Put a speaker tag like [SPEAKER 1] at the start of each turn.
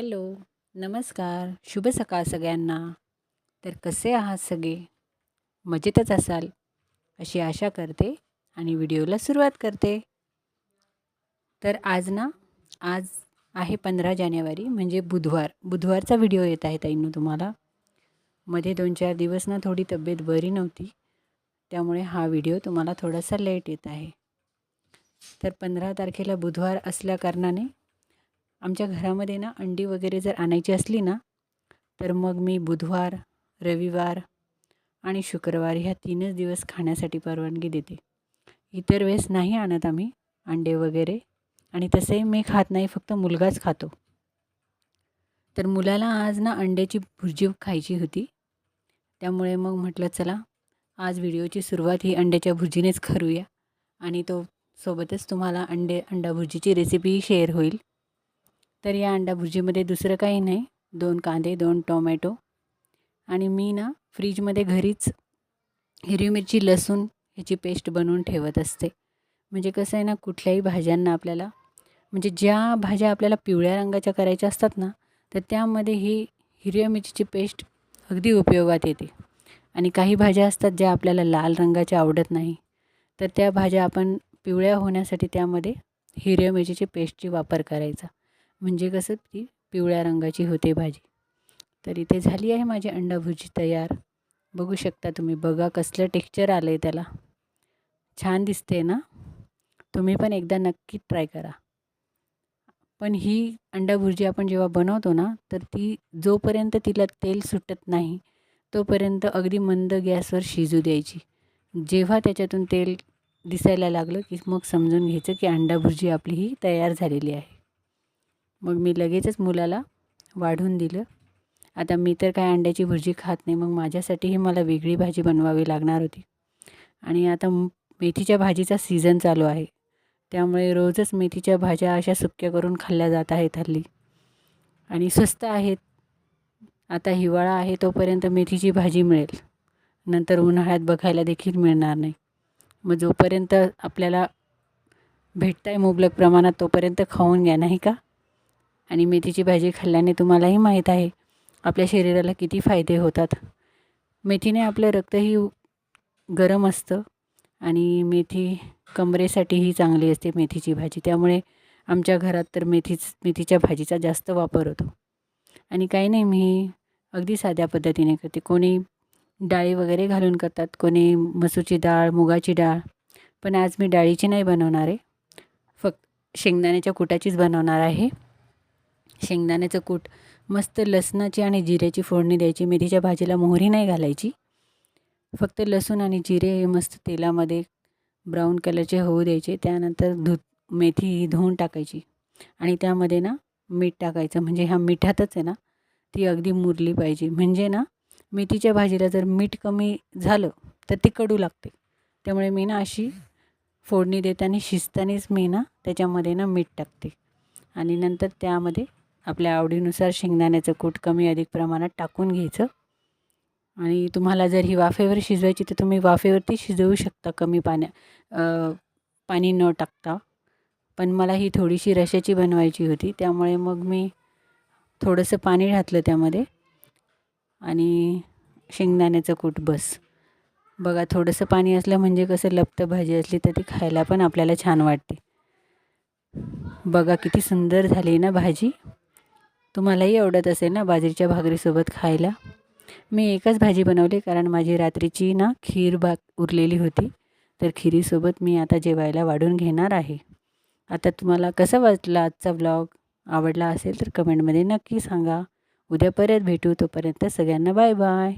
[SPEAKER 1] Hello नमस्कार शुभ सकाळ सगळ्यांना. तर कसे आहात सगळे? मजेतच असाल अशी आशा करते आणि व्हिडिओला सुरुवात करते. तर आज ना आज आहे पंधरा जानेवारी म्हणजे बुधवार. बुधवारचा व्हिडिओ येत आहे ताईंनो तुम्हाला. मध्ये दोन चार दिवस ना थोडी तब्येत बरी नव्हती त्यामुळे हा व्हिडिओ तुम्हाला थोडासा लेट येत आहे. तर पंधरा तारखेला बुधवार असल्या कारणाने आमच्या घरामध्ये ना अंडी वगैरे जर आणायची असली ना तर मग मी बुधवार रविवार आणि शुक्रवार ह्या तीनच दिवस खाण्यासाठी परवानगी देते. इतर वेळेस नाही आणत आम्ही अंडे वगैरे आणि तसे मी खात नाही फक्त मुलगाच खातो. तर मुलाला आज ना अंड्याची भुर्जी खायची होती. त्यामुळे मग म्हटलं चला आज व्हिडिओची सुरुवात ही अंड्याच्या भुर्जीनेच करूया आणि तो सोबतच तुम्हाला अंडे अंडा भुर्जीची रेसिपीही शेअर होईल. तर या अंडा भुर्जीमध्ये दुसरं काही नाही. दोन कांदे दोन टोमॅटो. आणि मी ना फ्रीजमध्ये घरीच हिरवी मिरची लसूण ह्याची पेस्ट बनवून ठेवत असते. म्हणजे कसं आहे ना कुठल्याही भाज्यांना आपल्याला म्हणजे ज्या भाज्या आपल्याला पिवळ्या रंगाच्या करायच्या असतात ना तर त्यामध्ये ही हिरव्या मिरचीची पेस्ट अगदी उपयोगात येते. आणि काही भाज्या असतात ज्या आपल्याला लाल रंगाच्या आवडत नाही तर त्या भाज्या आपण पिवळ्या होण्यासाठी त्यामध्ये हिरव्या मिरचीची पेस्टची वापर करायचा. म्हणजे कसं ती पिवळ्या रंगाची होते भाजी. तर इथे झाली आहे माझी अंडा भुर्जी तयार. बघू शकता तुम्ही बघा कसलं टेक्स्चर आलं आहे त्याला. छान दिसते ना? तुम्ही पण एकदा नक्की ट्राय करा. पण ही अंडा भुर्जी आपण जेव्हा बनवतो ना तर ती जोपर्यंत तिला तेल सुटत नाही तोपर्यंत अगदी मंद गॅसवर शिजू द्यायची. जेव्हा त्याच्यातून तेल दिसायला लागलं की मग समजून घ्यायचं की अंडा भुर्जी आपली ही तयार झालेली आहे. मग मी लगेचच मुलाला वाढून दिलं. आता मी तर काय अंड्याची भुर्जी खात नाही मग माझ्यासाठीही मला वेगळी भाजी बनवावी लागणार होती. आणि आता मेथीच्या भाजीचा सीझन चालू आहे. त्यामुळे रोजच मेथीच्या भाज्या अशा सुक्या करून खाल्ल्या जात आहेत हल्ली. आणि स्वस्त आहेत. आता हिवाळा आहे तोपर्यंत मेथीची भाजी मिळेल. नंतर उन्हाळ्यात बघायला देखील मिळणार नाही. मग जोपर्यंत आपल्याला भेटत आहे मुबलक प्रमाणात तोपर्यंत खाऊन घ्या नाही का? आणि मेथीची भाजी खाल्ल्याने तुम्हालाही माहीत आहे आपल्या शरीराला किती फायदे होतात. मेथीने आपलं रक्तही गरम असतं आणि मेथी कमरेसाठीही चांगली असते मेथीची भाजी. त्यामुळे आमच्या घरात तर मेथीच मेथीच्या भाजीचा जास्त वापर होतो. आणि काही नाही मी अगदी साध्या पद्धतीने करते. कोणी डाळी वगैरे घालून करतात कोणी मसूरची डाळ मुगाची डाळ. पण आज मी डाळीची नाही बनवणार आहे. फक्त शेंगदाण्याच्या कुटाचीच बनवणार आहे. शेंगदाण्याचं कूट मस्त लसणाची आणि जिऱ्याची फोडणी द्यायची. मेथीच्या भाजीला मोहरी नाही घालायची. फक्त लसूण आणि जिरे मस्त तेलामध्ये ब्राऊन कलरचे होऊ द्यायचे. त्यानंतर धु मेथी धुवून टाकायची. आणि त्यामध्ये ना मीठ टाकायचं. म्हणजे ह्या मिठातच आहे ना ती अगदी मुरली पाहिजे. म्हणजे ना मेथीच्या भाजीला जर मीठ कमी झालं तर ती कडू लागते. त्यामुळे मी ना अशी फोडणी देताना शिजतानीच मी ना त्याच्यामध्ये ना मीठ टाकते. आणि नंतर त्यामध्ये आपल्या आवडीनुसार शेंगदाण्याचं कूट कमी अधिक प्रमाणात टाकून घ्यायचं. आणि तुम्हाला जर ही वाफेवर शिजवायची तर तुम्ही वाफेवरती शिजवू शकता कमी पाण्या पाणी न टाकता. पण मला ही थोडीशी रशाची बनवायची होती त्यामुळे मग मी थोडंसं पाणी घातलं त्यामध्ये. आणि शेंगदाण्याचं कूट बस. बघा थोडंसं पाणी असलं म्हणजे कसं लपतं भाजी असली तर ती खायला पण आपल्याला छान वाटते. बघा किती सुंदर झाली ना भाजी. तुम्हालाही आवडत असेल ना बाजरीच्या भाकरीसोबत खायला? मी एकच भाजी बनवली कारण माझी रात्रीची ना खीर भात उरलेली होती. तर खिरीसोबत मी आता जेवायला वाढून घेणार आहे. आता तुम्हाला कसा वाटला आजचा ब्लॉग आवडला असेल तर कमेंटमध्ये नक्की सांगा. उद्या परत भेटू. तोपर्यंत सगळ्यांना बाय बाय